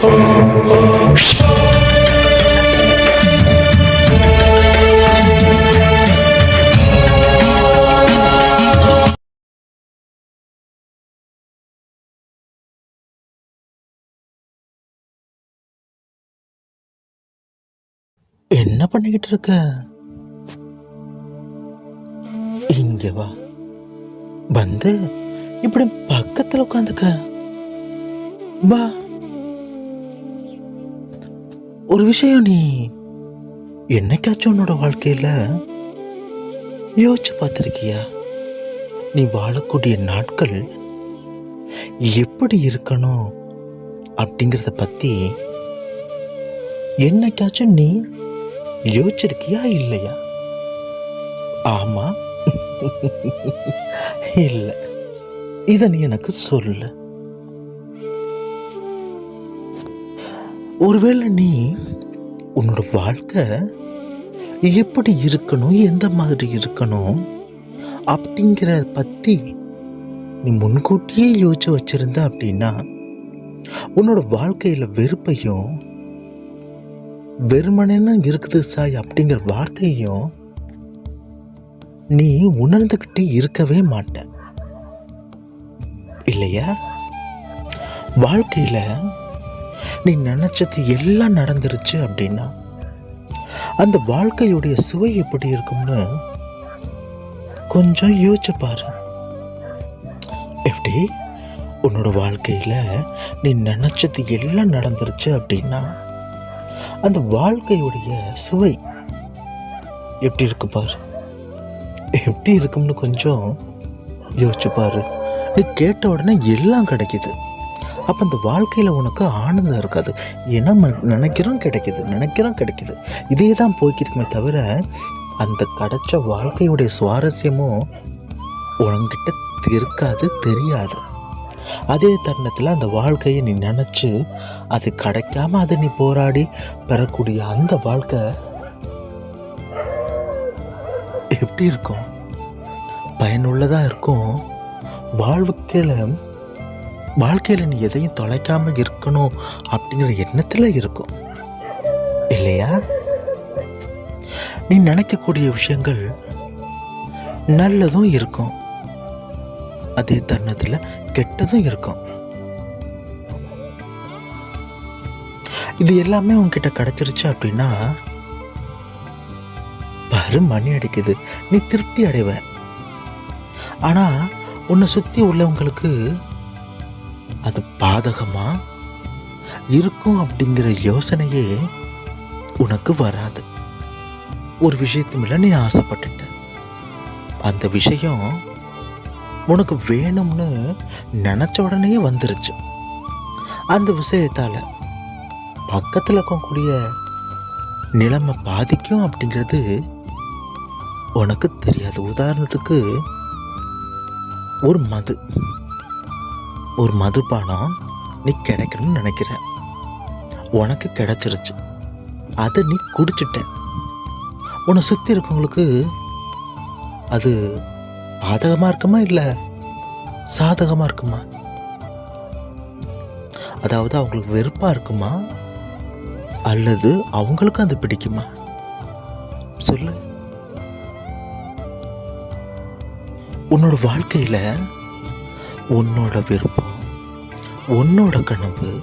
என்ன பண்ணிக்கிட்டு இருக்க? இங்க வா. வந்து இப்படி பக்கத்துல உட்காந்துக்க. வா. ஒரு விஷயம் நீ என்னைக்காச்சும் உன்னோட வாழ்க்கையில் யோசிச்சு பார்த்துருக்கியா? நீ வாழக்கூடிய நாட்கள் எப்படி இருக்கணும் அப்படிங்கிறத பற்றி என்னைக்காச்சும் நீ யோசிச்சிருக்கியா இல்லையா? ஆமாம் இல்லை. இதை நீ எனக்கு சொல்லு. ஒருவேளை நீ உன்னோட வாழ்க்கை எப்படி இருக்கணும் எந்த மாதிரி இருக்கணும் அப்படிங்கிற பற்றி நீ முன்கூட்டியே யோசிச்சு வச்சிருந்த அப்படின்னா உன்னோட வாழ்க்கையில் வெறுப்பையும் வெறுமனேன்னு இருக்குது சாய் அப்படிங்கிற வார்த்தையும் நீ உணர்ந்துக்கிட்டு இருக்கவே மாட்ட. இல்லையா? வாழ்க்கையில் நீ நினச்சது எல்லாம் நடந்துருச்சு அப்படின்னா அந்த வாழ்க்கையுடைய சுவை எப்படி இருக்கும்னு கொஞ்சம் யோசிச்சு பாரு. எப்படி? உன்னோட வாழ்க்கையில் நீ நினச்சது எல்லாம் நடந்துருச்சு அப்படின்னா அந்த வாழ்க்கையுடைய சுவை எப்படி இருக்கு பாரு. எப்படி இருக்கும்னு கொஞ்சம் யோசிச்சு பாரு. நீ கேட்ட உடனே எல்லாம் கிடைக்குது. அப்போ அந்த வாழ்க்கையில் உனக்கு ஆனந்தம் இருக்காது. ஏன்னா நினைக்கிறோம் கிடைக்கிது நினைக்கிறோம் கிடைக்கிது. இதே தான் போய்க்கிருக்குமே தவிர அந்த கிடைச்ச வாழ்க்கையுடைய சுவாரஸ்யமும் உனக்கிட்ட இருக்காது தெரியாது. அதே தருணத்தில் அந்த வாழ்க்கையை நீ நினச்சி அது கிடைக்காம அதை நீ போராடி பெறக்கூடிய அந்த வாழ்க்கை எப்படி இருக்கும்? பயனுள்ளதாக இருக்கும்? வாழ்க்கையில் வாழ்க்கையில் நீ எதையும் தொலைக்காம இருக்கணும் அப்படிங்கிற எண்ணத்தில் இருக்கும். இல்லையா? நீ நினைக்கக்கூடிய விஷயங்கள் நல்லதும் இருக்கும். அதே தருணத்தில் கெட்டதும் இருக்கும். இது எல்லாமே உன்கிட்ட கிடைச்சிருச்சு அப்படின்னா பாரு மணி அடிக்குது. நீ திருப்தி அடைவ. ஆனால் உன்னை சுற்றி உள்ளவங்களுக்கு அது பாதகமா? இருக்கும் அப்படிங்கிற யோசனையே உனக்கு வராது. ஒரு விஷயத்து மேல நீ ஆசைப்பட்டுட்ட. அந்த விஷயம் உனக்கு வேணும்னு நினச்ச உடனே வந்துருச்சு. அந்த விஷயத்தால் பக்கத்தில் இருக்கக்கூடிய நிலைமை பாதிக்கும் அப்படிங்கிறது உனக்கு தெரியாது. உதாரணத்துக்கு ஒரு மது. ஒரு மதுபானம் நீ கிடைக்கணும்னு நினைக்கிற. உனக்கு கிடைச்சிருச்சு. அதை நீ குடிச்சிட்ட. உன்னை சுற்றி இருக்கவங்களுக்கு அது பாதகமாக இருக்குமா இல்லை சாதகமாக இருக்குமா? அதாவது அவங்களுக்கு வெறுப்பாக இருக்குமா? அல்லது அவங்களுக்கும் அது பிடிக்குமா? சொல்லு. உன்னோட வாழ்க்கையில் உன்னோட விருப்பம் உன்னோட கனவு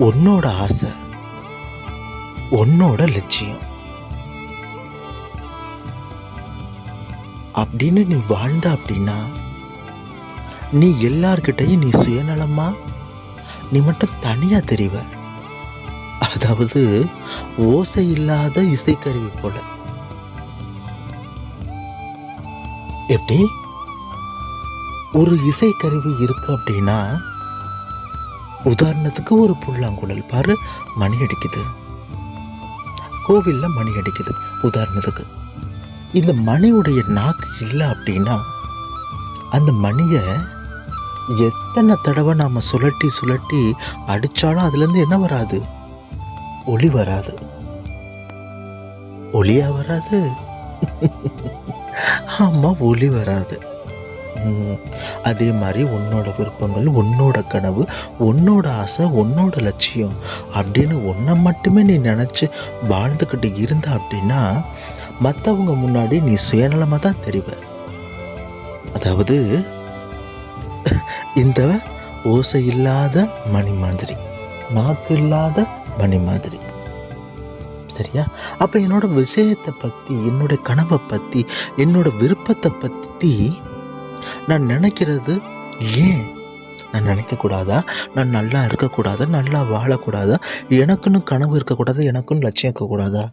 உன்னோட ஆசை உன்னோட லட்சியம். அப்படின்னு நீ வாழ்ந்த அப்படின்னா நீ எல்லார்கிட்டையும் நீ சுயநலமா நீ மட்டும் தனியா தெரிவ. அதாவது ஓசை இல்லாத இசைக்கருவி போல. எப்படி? ஒரு இசைக்கருவி இருக்கு அப்படின்னா உதாரணத்துக்கு ஒரு புல்லாங்குழல் பாரு மணி அடிக்குது. கோவில்ல மணி அடிக்குது உதாரணத்துக்கு. இந்த மணியுடைய நாக்கு இல்லை அப்படின்னா அந்த மணியை எத்தனை தடவை நாம் சுழட்டி சுழட்டி அடித்தாலும் அதுலேருந்து என்ன வராது? ஒளி வராது. ஒளியா வராது. ஆமாம் ஒளி வராது. அதே மாதிரி உன்னோட விருப்பங்கள் உன்னோட கனவு உன்னோட ஆசை உன்னோட லட்சியம் அப்படின்னு ஒன்றை மட்டுமே நீ நினச்சி வாழ்ந்துக்கிட்டு இருந்த அப்படின்னா மற்றவங்க முன்னாடி நீ சுயநலமாக தான் தெரிவ. அதாவது இந்த ஓசை இல்லாத மணி மாதிரி நாக்கு இல்லாத மணி மாதிரி. சரியா? அப்போ என்னோட விஷயத்தை பற்றி என்னோட கனவை பற்றி என்னோட விருப்பத்தை பற்றி நான் நினைக்கிறது ஏன்? நான் நினைக்கக்கூடாதா? நான் நல்லா இருக்கக்கூடாதா? நல்லா வாழக்கூடாதா? எனக்குன்னு கனவு இருக்கக்கூடாதா? எனக்குன்னு லட்சியம் இருக்கக்கூடாதா?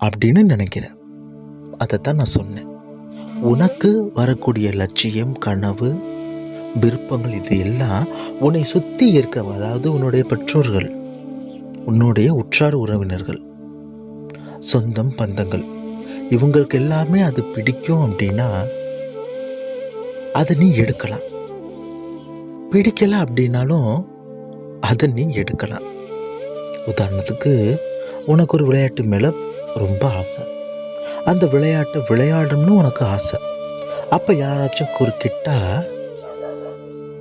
அப்படின்னு நினைக்கிறேன். அதைத்தான் நான் சொன்னேன். உனக்கு வரக்கூடிய லட்சியம் கனவு விருப்பங்கள் இது எல்லாம் உன்னை சுற்றி இருக்க அதாவது உன்னுடைய பெற்றோர்கள் உன்னுடைய உற்றார் உறவினர்கள் சொந்தம் பந்தங்கள் இவங்களுக்கு எல்லாமே அது பிடிக்கும் அப்படின்னா அதை நீ எடுக்கலாம். பிடிக்கல அப்படின்னாலும் அதை நீ எடுக்கலாம். உதாரணத்துக்கு உனக்கு ஒரு விளையாட்டு மேலே ரொம்ப ஆசை. அந்த விளையாட்டை விளையாடணும்னு உனக்கு ஆசை. அப்போ யாராச்சும் குறுக்கிட்டா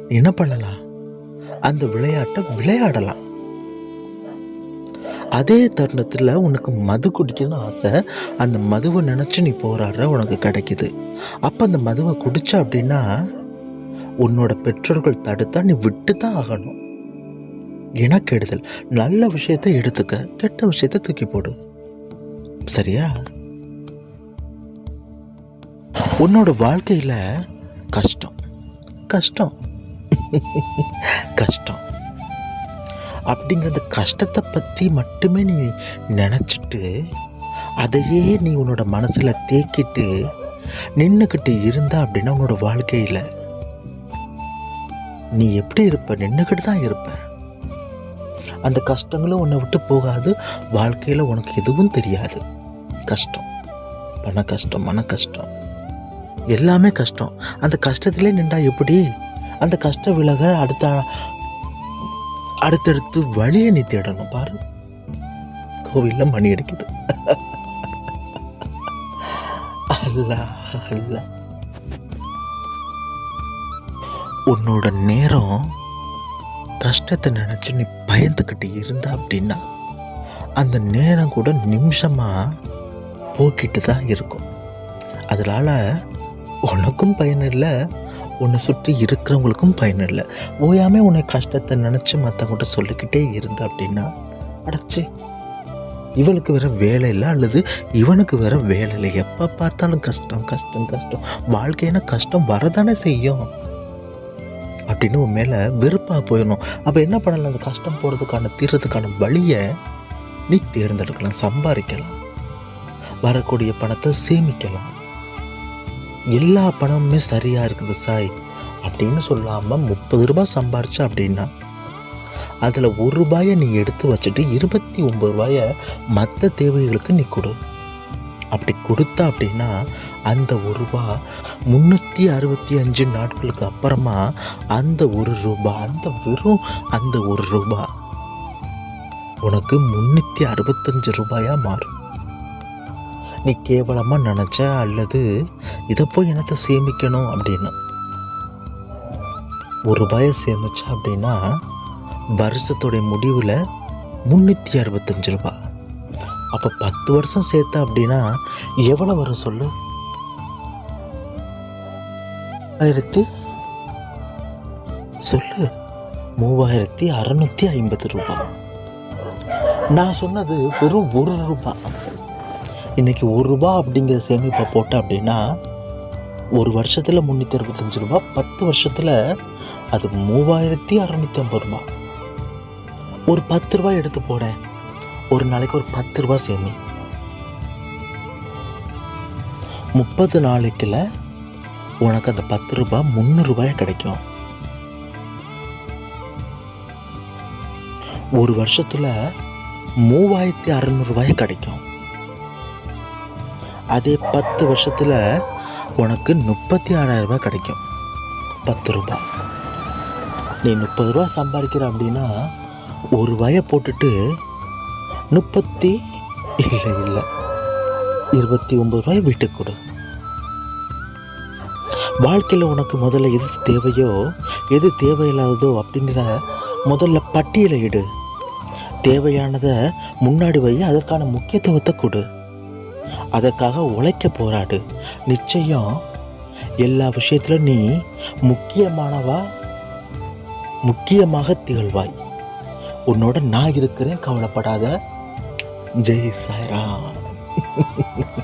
என்ன பண்ணலாம்? அந்த விளையாட்டை விளையாடலாம். அதே தருணத்தில் உனக்கு மது குடிக்கணும்னு ஆசை அந்த மதுவை நினச்சி நீ போராடுற உனக்கு கிடைக்குது. அப்போ அந்த மதுவை குடிச்ச அப்படின்னா உன்னோட பெற்றோர்கள் தடுத்தா நீ விட்டு தான் ஆகணும். இனக்கெடுதல் கெடுதல். நல்ல விஷயத்தை எடுத்துக்க கெட்ட விஷயத்தை தூக்கி போடு. சரியா? உன்னோட வாழ்க்கையில் கஷ்டம். கஷ்டம். கஷ்டம். அப்படிங்கிற அந்த கஷ்டத்தை பற்றி மட்டுமே நீ நினச்சிட்டு அதையே நீ உன்னோட மனசில் தேக்கிட்டு நின்றுக்கிட்டு இருந்தா அப்படின்னா உன்னோட வாழ்க்கையில் நீ எப்படி இருப்ப? நின்றுக்கிட்டு தான் இருப்ப. அந்த கஷ்டங்களும் உன்னை விட்டு போகாது. வாழ்க்கையில் உனக்கு எதுவும் தெரியாது. கஷ்டம். பண கஷ்டம் மன கஷ்டம். எல்லாமே கஷ்டம். அந்த கஷ்டத்திலே நின்றா எப்படி? அந்த கஷ்ட விலக அடுத்த அடுத்தடுத்து வழியை நீ தேடணும் பாரு. கோவிலில் மணி அடிக்குது. அல்ல அல்ல. உன்னோட நேரம் கஷ்டத்தை நினச்சி நீ பயந்துக்கிட்டு இருந்த அப்படின்னா அந்த நேரம் கூட நிமிஷமாக போக்கிட்டு தான் இருக்கும். அதனால் உனக்கும் பயன் இல்லை உன்னை சுற்றி இருக்கிறவங்களுக்கும் பயன் இல்லை. ஓயாமே உன்னை கஷ்டத்தை நினச்சி மற்றவங்கள்ட்ட சொல்லிக்கிட்டே இருந்த அப்படின்னா அடைச்சி இவளுக்கு வேற வேலை இல்லை அல்லது இவனுக்கு வேற வேலை இல்லை. எப்போ பார்த்தாலும் கஷ்டம் கஷ்டம் கஷ்டம். வாழ்க்கையினா கஷ்டம் வரதானே செய்யும். அப்படின்னு உன் மேலே வெறுப்பாக போயிடணும். அப்போ என்ன பண்ணலாம்? அந்த கஷ்டம் போகிறதுக்கான தீர்றதுக்கான வழியை நீ தேர்ந்தெடுக்கலாம் சம்பாதிக்கலாம். வரக்கூடிய பணத்தை சேமிக்கலாம். எல்லா பணமுமே சரியாக இருக்குது சாய் அப்படின்னு சொல்லாமல் முப்பது ரூபாய் சம்பாரிச்ச அப்படின்னா அதில் ஒரு ரூபாயை நீ எடுத்து வச்சுட்டு இருபத்தி ஒம்பது ரூபாயை மற்ற தேவைகளுக்கு நீ கொடு. அப்படி கொடுத்த அப்படின்னா அந்த ஒரு ரூபா முந்நூற்றி அறுபத்தி அஞ்சு நாட்களுக்கு அப்புறமா அந்த ஒரு ரூபா அந்த வெறும் அந்த ஒரு ரூபா உனக்கு முந்நூற்றி அறுபத்தஞ்சு ரூபாயாக மாறும். நீ கேவலமாக நினச்ச அல்லது இதை போய் என்னத்தை சேமிக்கணும் அப்படின்னு? ஒரு ரூபாயை சேமிச்ச அப்படின்னா வருஷத்துடைய முடிவில் முந்நூற்றி அறுபத்தஞ்சு ரூபா. அப்போ பத்து வருஷம் சேர்த்தா அப்படின்னா எவ்வளோ வரும் சொல்லு? ஆயிரத்தி சொல்லு. மூவாயிரத்தி அறநூற்றி ஐம்பது ரூபா. நான் சொன்னது வெறும் ஒரு ரூபாய் இன்னைக்கு ஒரு ரூபா அப்படிங்கிற சேமிப்பை போட்ட அப்படின்னா ஒரு வருஷத்தில் முந்நூற்றி அறுபத்தஞ்சு ரூபா பத்து வருஷத்தில் அது மூவாயிரத்தி அறநூற்றி ஐம்பது ரூபா. ஒரு பத்து ரூபாய் எடுத்து போட ஒரு நாளைக்கு ஒரு பத்து ரூபா சேமி. முப்பது நாளைக்குல உனக்கு அந்த பத்து ரூபாய் முந்நூறு கிடைக்கும். ஒரு வருஷத்தில் மூவாயிரத்தி அறநூறுபாய் கிடைக்கும். அதே பத்து வருஷத்தில் உனக்கு முப்பத்தி ஆறாயிரம் ரூபாய் கிடைக்கும். பத்து ரூபாய் நீ முப்பது ரூபா சம்பாதிக்கிற அப்படின்னா ஒரு ரூபாயை போட்டுட்டு முப்பத்தி இல்லை இல்லை இருபத்தி ஒம்பது ரூபாய் வீட்டுக்கு கொடு. வாழ்க்கையில் உனக்கு முதல்ல எது தேவையோ எது தேவையில்லாததோ அப்படிங்கிற முதல்ல பட்டியலை இடு தேவையானதை முன்னாடி வை அதற்கான முக்கியத்துவத்தை கொடு. அதற்காக உழைக்க போராடு. நிச்சயம் எல்லா விஷயத்திலும் நீ முக்கியமானவா? முக்கியமாக திகழ்வாய். உன்னோட நான் இருக்கிறேன் கவலைப்படாத. ஜெய் சாய்ராம்.